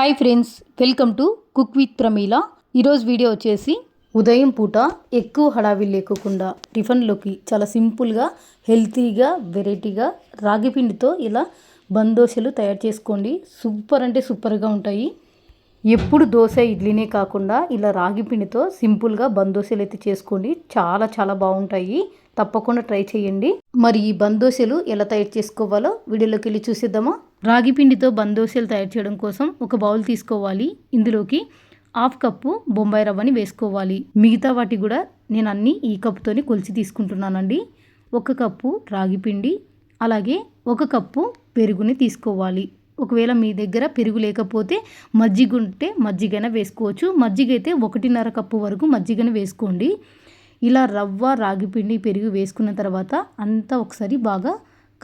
Hi friends welcome to cook with Pramila. ఈరోజు video వచ్చేసి ఉదయం పూట ఎక్కువ హడావిడి లేకోకుండా టిఫిన్లోకి చాలా సింపుల్గా హెల్తీగా వెరైటీగా రాగి పిండితో ఇలా బందోసలు తయారు చేసుకోండి. సూపర్ అంటే సూపర్గా ఉంటాయి. ఎప్పుడు దోశ ఇడ్లీనే కాకుండా ఇలా రాగి పిండితో సింపుల్గా బందోసలు అయితే చేసుకోండి. చాలా చాలా బాగుంటాయి. తప్పకుండా ట్రై చేయండి. మరి ఈ బందోసలు ఎలా తయారు చేసుకోవాలో వీడియోలోకి వెళ్ళి చూసేద్దామా? రాగి పిండితో బందోసెలు తయారు చేయడం కోసం ఒక బౌల్ తీసుకోవాలి. ఇందులోకి హాఫ్ కప్పు బొంబాయి రవ్వని వేసుకోవాలి. మిగతా వాటి కూడా నేను అన్నీ ఈ కప్పుతోనే కొలిచి తీసుకుంటున్నానండి. ఒక కప్పు రాగి పిండి అలాగే ఒక కప్పు పెరుగుని తీసుకోవాలి. ఒకవేళ మీ దగ్గర పెరుగు లేకపోతే మజ్జిగ ఉంటే మజ్జిగైనా వేసుకోవచ్చు. మజ్జిగ అయితే ఒకటిన్నర కప్పు వరకు మజ్జిగను వేసుకోండి. ఇలా రవ్వ రాగి పిండి పెరుగు వేసుకున్న తర్వాత అంతా ఒకసారి బాగా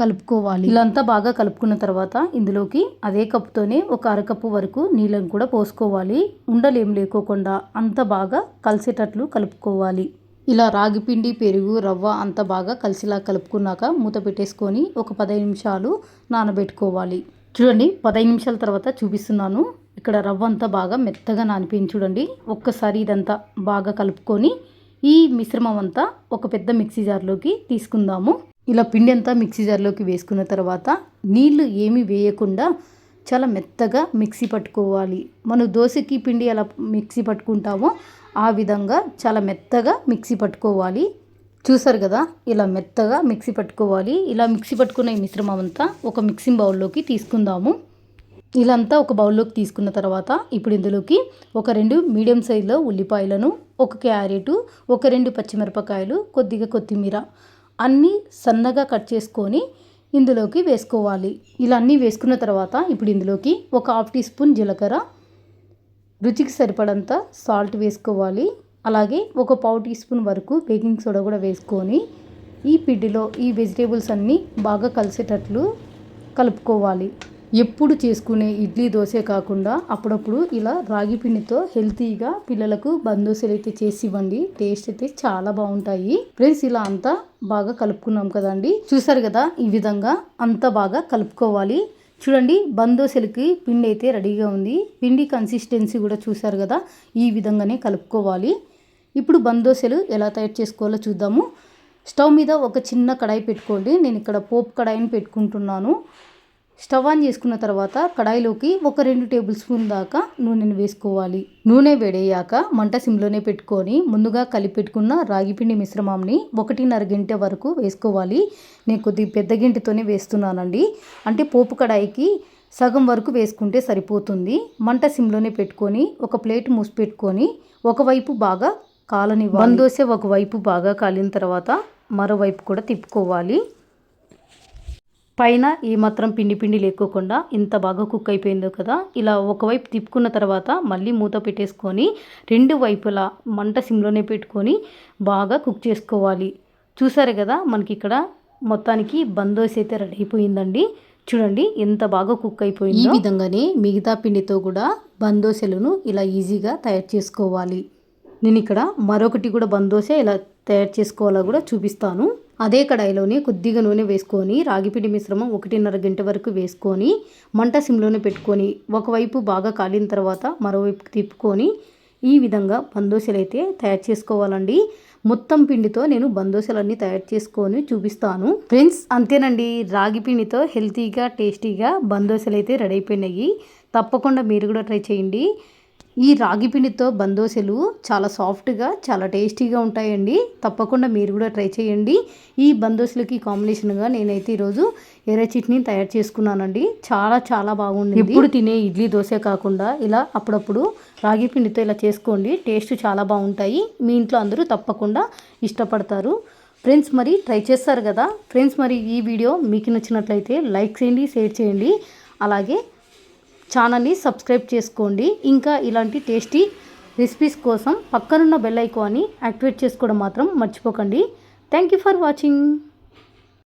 కలుపుకోవాలి. ఇలా అంతా బాగా కలుపుకున్న తర్వాత ఇందులోకి అదే కప్పుతోనే ఒక అరకప్పు వరకు నీళ్ళను కూడా పోసుకోవాలి. ఉండలేం లేకోకుండా అంత బాగా కలిసేటట్లు కలుపుకోవాలి. ఇలా రాగి పిండి పెరుగు రవ్వ అంత బాగా కలిసిలా కలుపుకున్నాక మూత పెట్టేసుకొని ఒక పదహైదు నిమిషాలు నానబెట్టుకోవాలి. చూడండి పదహైదు నిమిషాల తర్వాత చూపిస్తున్నాను. ఇక్కడ రవ్వ అంతా బాగా మెత్తగా నానిపోయింది చూడండి. ఒక్కసారి ఇదంతా బాగా కలుపుకొని ఈ మిశ్రమం అంతా ఒక పెద్ద మిక్సీ జార్లోకి తీసుకుందాము. ఇలా పిండి అంతా మిక్సీ జార్లోకి వేసుకున్న తర్వాత నీళ్ళు ఏమీ వేయకుండా చాలా మెత్తగా మిక్సీ పట్టుకోవాలి. మనం దోశకి పిండి ఎలా మిక్సీ పట్టుకుంటామో ఆ విధంగా చాలా మెత్తగా మిక్సీ పట్టుకోవాలి. చూసారు కదా ఇలా మెత్తగా మిక్సీ పట్టుకోవాలి. ఇలా మిక్సీ పట్టుకున్న ఈ మిశ్రమం అంతా ఒక మిక్సింగ్ బౌల్లోకి తీసుకుందాము. ఇలాంతా ఒక బౌల్లోకి తీసుకున్న తర్వాత ఇప్పుడు ఇందులోకి ఒక రెండు మీడియం సైజులో ఉల్లిపాయలను ఒక క్యారెట్ ఒక రెండు పచ్చిమిరపకాయలు కొద్దిగా కొత్తిమీర అన్నీ సన్నగా కట్ చేసుకొని ఇందులోకి వేసుకోవాలి. ఇలా అన్నీ వేసుకున్న తర్వాత ఇప్పుడు ఇందులోకి ఒక హాఫ్ టీ స్పూన్ జీలకర్ర రుచికి సరిపడంత సాల్ట్ వేసుకోవాలి. అలాగే ఒక పావు టీ స్పూన్ వరకు బేకింగ్ సోడా కూడా వేసుకొని ఈ పిండిలో ఈ వెజిటేబుల్స్ అన్నీ బాగా కలిసేటట్లు కలుపుకోవాలి. ఎప్పుడు చేసుకునే ఇడ్లీ దోశ కాకుండా అప్పుడప్పుడు ఇలా రాగి పిండితో హెల్తీగా పిల్లలకు బందోసలు అయితే చేసి ఇవ్వండి. టేస్ట్ అయితే చాలా బాగుంటాయి. ఫ్రెండ్స్ ఇలా అంతా బాగా కలుపుకున్నాం కదండి. చూసారు కదా ఈ విధంగా అంతా బాగా కలుపుకోవాలి. చూడండి బందోసలకి పిండి అయితే రెడీగా ఉంది. పిండి కన్సిస్టెన్సీ కూడా చూసారు కదా ఈ విధంగానే కలుపుకోవాలి. ఇప్పుడు బందోసలు ఎలా తయారు చేసుకోవాలో చూద్దాము. స్టవ్ మీద ఒక చిన్న కడాయి పెట్టుకోండి. నేను ఇక్కడ పోపు కడాయిని పెట్టుకుంటున్నాను. స్టవ్ ఆన్ చేసుకున్న తర్వాత కడాయిలోకి ఒక రెండు టేబుల్ స్పూన్ దాకా నూనెను వేసుకోవాలి. నూనె వేడయ్యాక మంట సిమ్లోనే పెట్టుకొని ముందుగా కలిపెట్టుకున్న రాగిపిండి మిశ్రమాన్ని ఒకటిన్నర గంట వరకు వేసుకోవాలి. నేను కొద్ది పెద్ద గింటితోనే వేస్తున్నానండి. అంటే పోపు కడాయికి సగం వరకు వేసుకుంటే సరిపోతుంది. మంట సిమ్లోనే పెట్టుకొని ఒక ప్లేట్ మూసి పెట్టుకొని ఒకవైపు బాగా కాలని బందోసే ఒకవైపు బాగా కాలిన తర్వాత మరోవైపు కూడా తిప్పుకోవాలి. పైన ఏమాత్రం పిండి పిండి లేకోకుండా ఎంత బాగా కుక్ అయిపోయిందో కదా ఇలా ఒకవైపు తిప్పుకున్న తర్వాత మళ్ళీ మూత పెట్టేసుకొని రెండు వైపులా మంట సిమ్లోనే పెట్టుకొని బాగా కుక్ చేసుకోవాలి. చూసారు కదా మనకి ఇక్కడ మొత్తానికి బందోసి అయితే రెడీ అయిపోయిందండి. చూడండి ఎంత బాగా కుక్ అయిపోయింది. ఈ విధంగానే మిగతా పిండితో కూడా బందోసెలను ఇలా ఈజీగా తయారు చేసుకోవాలి. నేను ఇక్కడ మరొకటి కూడా బందోస ఇలా తయారు చేసుకోవాలో కూడా చూపిస్తాను. అదే కడాయిలోనే కొద్దిగా నూనె వేసుకొని రాగిపిండి మిశ్రమం ఒకటిన్నర గంట వరకు వేసుకొని మంట సిమ్లోనే పెట్టుకొని ఒకవైపు బాగా కాలిన తర్వాత మరోవైపు తిప్పుకొని ఈ విధంగా బందోసలు అయితే తయారు చేసుకోవాలండి. మొత్తం పిండితో నేను బందోసలన్నీ తయారు చేసుకొని చూపిస్తాను. ఫ్రెండ్స్ అంతేనండి. రాగి పిండితో హెల్తీగా టేస్టీగా బందోసలు అయితే రెడీ అయిపోయినాయి. తప్పకుండా మీరు కూడా ట్రై చేయండి. ఈ రాగి పిండితో బందోసెలు చాలా సాఫ్ట్గా చాలా టేస్టీగా ఉంటాయండి. తప్పకుండా మీరు కూడా ట్రై చేయండి. ఈ బందోసెలకి కాంబినేషన్గా నేనైతే ఈరోజు ఎర్ర చట్నీ తయారు చేసుకున్నానండి. చాలా చాలా బాగుంది ఇప్పుడు తినే ఇడ్లీ దోశ కాకుండా ఇలా అప్పుడప్పుడు రాగి పిండితో ఇలా చేసుకోండి. టేస్ట్ చాలా బాగుంటాయి. మీ ఇంట్లో అందరూ తప్పకుండా ఇష్టపడతారు. ఫ్రెండ్స్ మరి ట్రై చేస్తారు కదా? ఫ్రెండ్స్ మరి ఈ వీడియో మీకు నచ్చినట్లయితే లైక్ చేయండి షేర్ చేయండి. అలాగే ఛానల్ని సబ్స్క్రైబ్ చేసుకోండి. ఇంకా ఇలాంటి టేస్టీ రెసిపీస్ కోసం పక్కనున్న బెల్ ఐకాన్ని యాక్టివేట్ చేసుకోవడం మాత్రం మర్చిపోకండి. Thank you for watching.